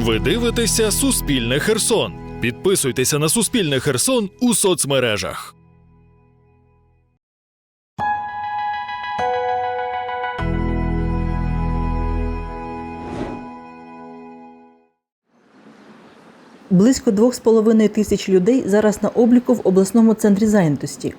Ви дивитеся Суспільне Херсон. Підписуйтеся на Суспільне Херсон у соцмережах. Близько 2,5 тисяч людей зараз на обліку в обласному центрі зайнятості.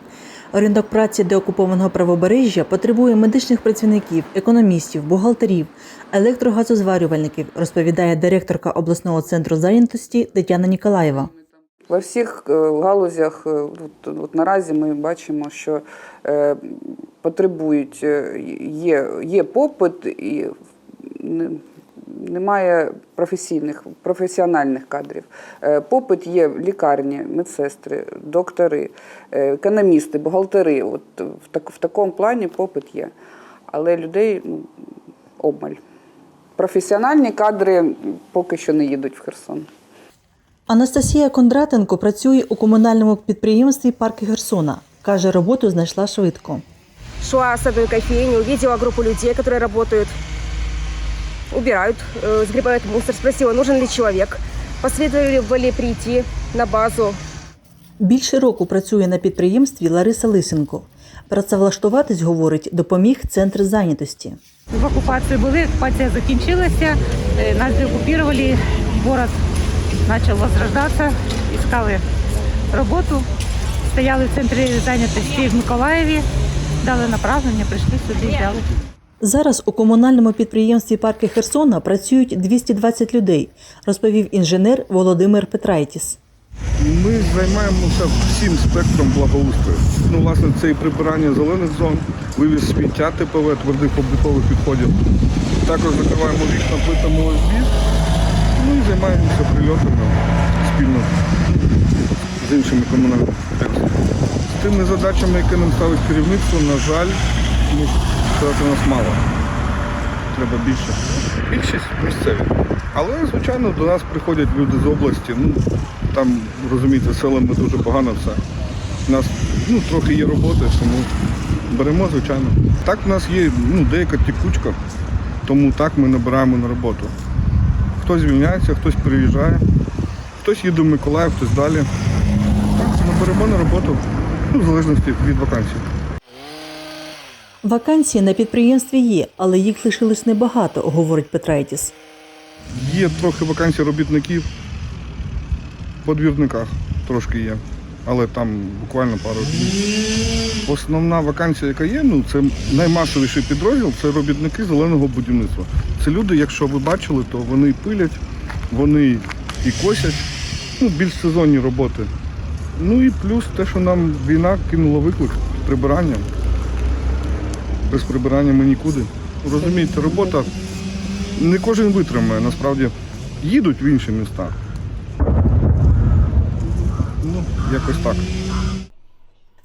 Ринок праці деокупованого правобережжя потребує медичних працівників, економістів, бухгалтерів, електрогазозварювальників, розповідає директорка обласного центру зайнятості Тетяна Ніколаєва. Во всіх е, галузях е, от, от наразі ми бачимо, що е, потребують, е, є, є попит і немає професійних, професіональних кадрів. Е, Попит є в лікарні, медсестри, доктори, е, економісти, бухгалтери. От в, так, в такому плані попит є. Але людей ну, обмаль. Професіональні кадри поки що не їдуть в Херсон. Анастасія Кондратенко працює у комунальному підприємстві Парки Херсона. Каже, роботу знайшла швидко. Шла с одной кофейни, увидела группу людей, которые работают, убирают, э, сгребают мусор, спросила, нужен ли человек. Посоветовали прийти на базу. Більше року працює на підприємстві Лариса Лисенко. Працевлаштуватись, говорить, допоміг центр зайнятості. В окупації були, окупація закінчилася, е, нас деокупували, город почав возрождатися, іскали роботу, стояли в центрі зайнятості в Миколаєві, дали направлення, прийшли сюди, взяли. Зараз у комунальному підприємстві Парки Херсона працюють 220 людей, розповів інженер Володимир Петрайтіс. Ми займаємося всім спектром благоустрою. Ну, власне, це і прибирання зелених зон, вивіз сміття ТПВ, твердих побутових відходів. Також закриваємо вікна плитами ОСБ, ну і займаємося прильотами спільно з іншими комунальними підприємствами. З тими задачами, які нам ставить керівництво, на жаль, ну, сказати, нас мало. Треба більше. Більшість місцеві. Але, звичайно, до нас приходять люди з області. Ну, там, розумієте, селами дуже погано все. У нас ну, трохи є роботи, тому беремо, звичайно. Так в нас є ну, деяка тікучка, тому так ми набираємо на роботу. Хтось звільняється, хтось переїжджає, хтось їде в Миколаїв, хтось далі. Так, ми беремо на роботу, ну, в залежності від вакансій. Вакансії на підприємстві є, але їх лишилось небагато, говорить Петрайтіс. Є трохи вакансій робітників по двірниках трошки є, але там буквально пару днів. Основна вакансія, яка є, ну це наймасовіший підрозділ, це робітники зеленого будівництва. Це люди, якщо ви бачили, то вони пилять, вони і косять, ну, більш сезонні роботи. Ну і плюс те, що нам війна кинула виклик прибирання. Без прибирання ми нікуди. Розумієте, робота не кожен витримає, насправді їдуть в інші міста. Ну, якось так.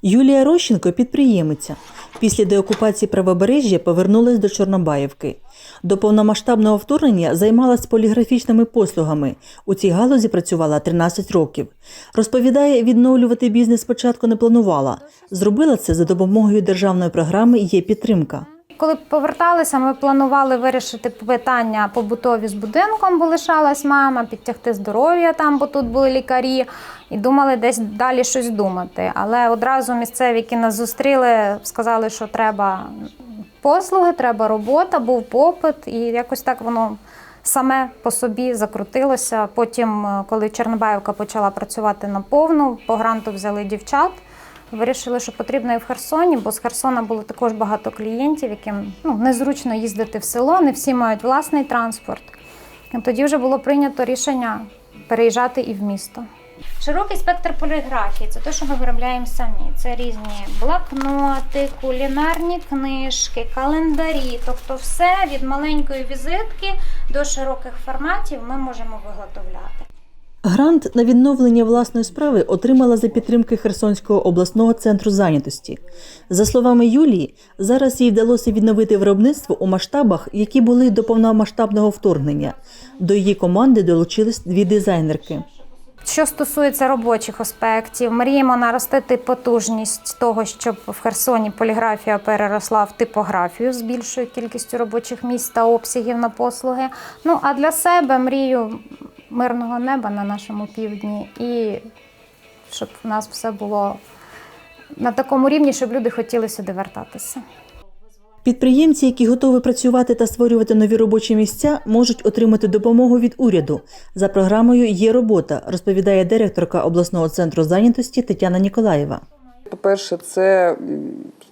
Юлія Рощенко підприємиця. Після деокупації правобережжя повернулась до Чорнобаївки. До повномасштабного вторгнення займалась поліграфічними послугами. У цій галузі працювала 13 років. Розповідає, відновлювати бізнес спочатку не планувала. Зробила це за допомогою державної програми Є підтримка. Коли поверталися, ми планували вирішити питання побутові з будинком, бо лишалась мама, підтягти здоров'я там, бо тут були лікарі, і думали десь далі щось думати. Але одразу місцеві, які нас зустріли, сказали, що треба послуги, треба робота, був попит, і якось так воно саме по собі закрутилося. Потім, е, коли Чорнобаївка почала працювати наповну, по гранту взяли дівчат. Вирішили, що потрібно і в Херсоні, бо з Херсона було також багато клієнтів, яким ну, незручно їздити в село, не всі мають власний транспорт. Тоді вже було прийнято рішення переїжджати і в місто. Широкий спектр поліграфії це те, що ми виробляємо самі. Це різні блокноти, кулінарні книжки, календарі. Тобто, все від маленької візитки до широких форматів ми можемо виготовляти. Грант на відновлення власної справи отримала за підтримки Херсонського обласного центру зайнятості. За словами Юлії, зараз їй вдалося відновити виробництво у масштабах, які були до повномасштабного вторгнення. До її команди долучились дві дизайнерки. Що стосується робочих аспектів, мріємо наростити потужність того, щоб в Херсоні поліграфія переросла в типографію з більшою кількістю робочих місць та обсягів на послуги. Ну а для себе мрію мирного неба на нашому півдні і щоб в нас все було на такому рівні, щоб люди хотіли сюди вертатися. Підприємці, які готові працювати та створювати нові робочі місця, можуть отримати допомогу від уряду за програмою Є робота, розповідає директорка обласного центру зайнятості Тетяна Ніколаєва. По-перше, це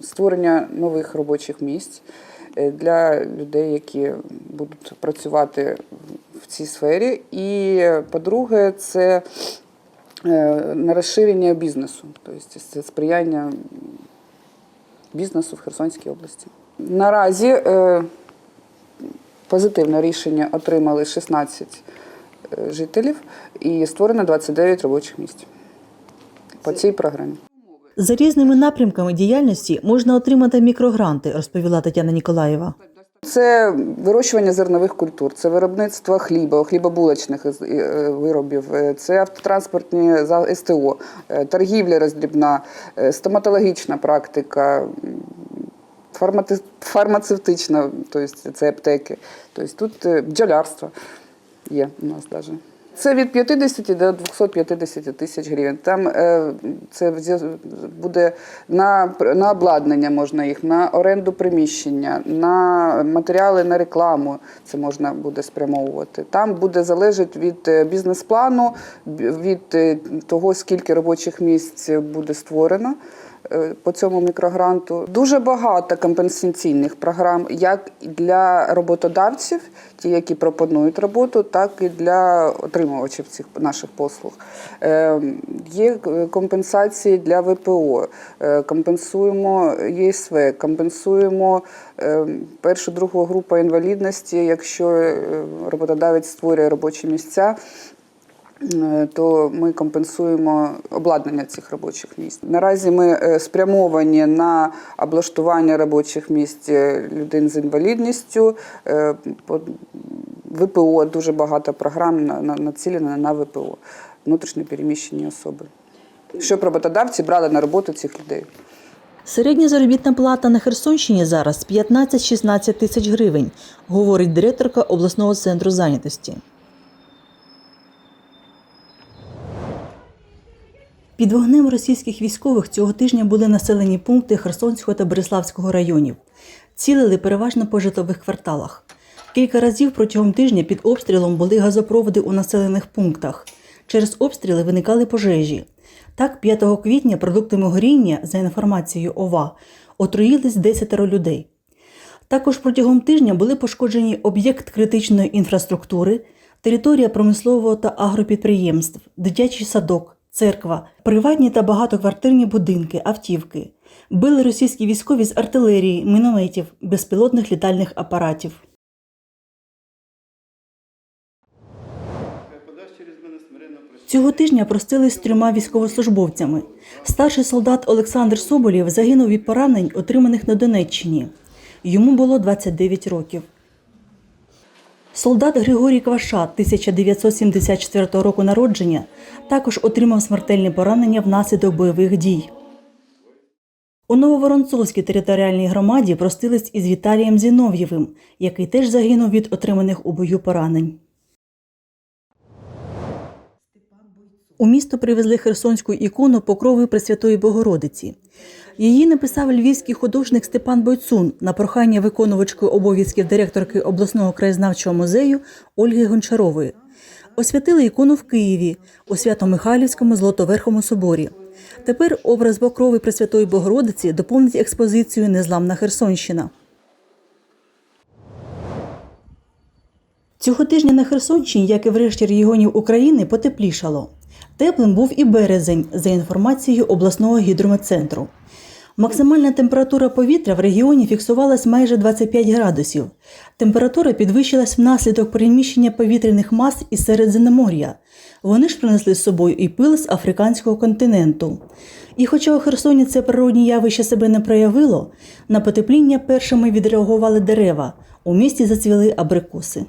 створення нових робочих місць для людей, які будуть працювати в цій сфері. І по-друге, це е, на розширення бізнесу, тобто це сприяння бізнесу в Херсонській області. Наразі е, позитивне рішення отримали 16 е, жителів і створено 29 робочих місць по цій програмі. За різними напрямками діяльності можна отримати мікрогранти, розповіла Тетяна Ніколаєва. Це вирощування зернових культур, це виробництво хліба, хлібобулочних е, виробів, е, це автотранспортні СТО, е, торгівля роздрібна, стоматологічна практика, фармати- фармацевтична, тобто це аптеки. Тобто тут бджолярство є у нас навіть. Це від 50 до 250 тисяч гривень. Там е, це буде на, на обладнання можна їх, на оренду приміщення, на матеріали на рекламу. Це можна буде спрямовувати. Там буде залежати від е, бізнес-плану, від е, того, скільки робочих місць буде створено по цьому мікрогранту. Дуже багато компенсаційних програм, як для роботодавців, ті, які пропонують роботу, так і для отримувачів цих наших послуг. Е, Є е, компенсації для ВПО, е, компенсуємо ЄСВ, компенсуємо е, першу другу групу інвалідності, якщо е, роботодавець створює робочі місця. Е, то ми компенсуємо обладнання цих робочих місць. Наразі ми е, спрямовані на облаштування робочих місць е, людей з інвалідністю. ВПО дуже багато програм на- на- націлено на ВПО, внутрішньо переміщені особи. Щоб роботодавці брали на роботу цих людей. Середня заробітна плата на Херсонщині зараз 15-16 тисяч гривень, говорить директорка обласного центру зайнятості. Під вогнем російських військових цього тижня були населені пункти Херсонського та Береславського районів. Цілили переважно по житлових кварталах. Кілька разів протягом тижня під обстрілом були газопроводи у населених пунктах. Через обстріли виникали пожежі. Так, 5 квітня продуктами горіння, за інформацією ОВА, отруїлись 10 людей. Також протягом тижня були пошкоджені об'єкт критичної інфраструктури, територія промислового та агропідприємств, дитячий садок, церква, приватні та багатоквартирні будинки, автівки. Били російські військові з артилерії, мінометів, безпілотних літальних апаратів. Цього тижня простились з трьома військовослужбовцями. Старший солдат Олександр Соболєв загинув від поранень, отриманих на Донеччині. Йому було 29 років. Солдат Григорій Кваша, 1974 року народження, також отримав смертельне поранення внаслідок бойових дій. У Нововоронцовській територіальній громаді простились із Віталієм Зінов'євим, який теж загинув від отриманих у бою поранень. У місто привезли херсонську ікону покрови Пресвятої Богородиці. Її написав львівський художник Степан Бойцун на прохання виконувачки обов'язків директорки обласного краєзнавчого музею Ольги Гончарової. Освятили ікону в Києві у Свято-Михайлівському Золотоверхому соборі. Тепер образ покрови Пресвятої Богородиці доповнить експозицію Незламна Херсонщина. Цього тижня на Херсонщині, як і в решті регіонів України, потеплішало. Теплим був і березень, за інформацією обласного гідрометцентру. Максимальна температура повітря в регіоні фіксувалась майже 25 градусів. Температура підвищилась внаслідок переміщення повітряних мас із Середземномор'я. Вони ж принесли з собою і пил з африканського континенту. І хоча у Херсоні це природні явище себе не проявило, на потепління першими відреагували дерева. У місті зацвіли абрикоси.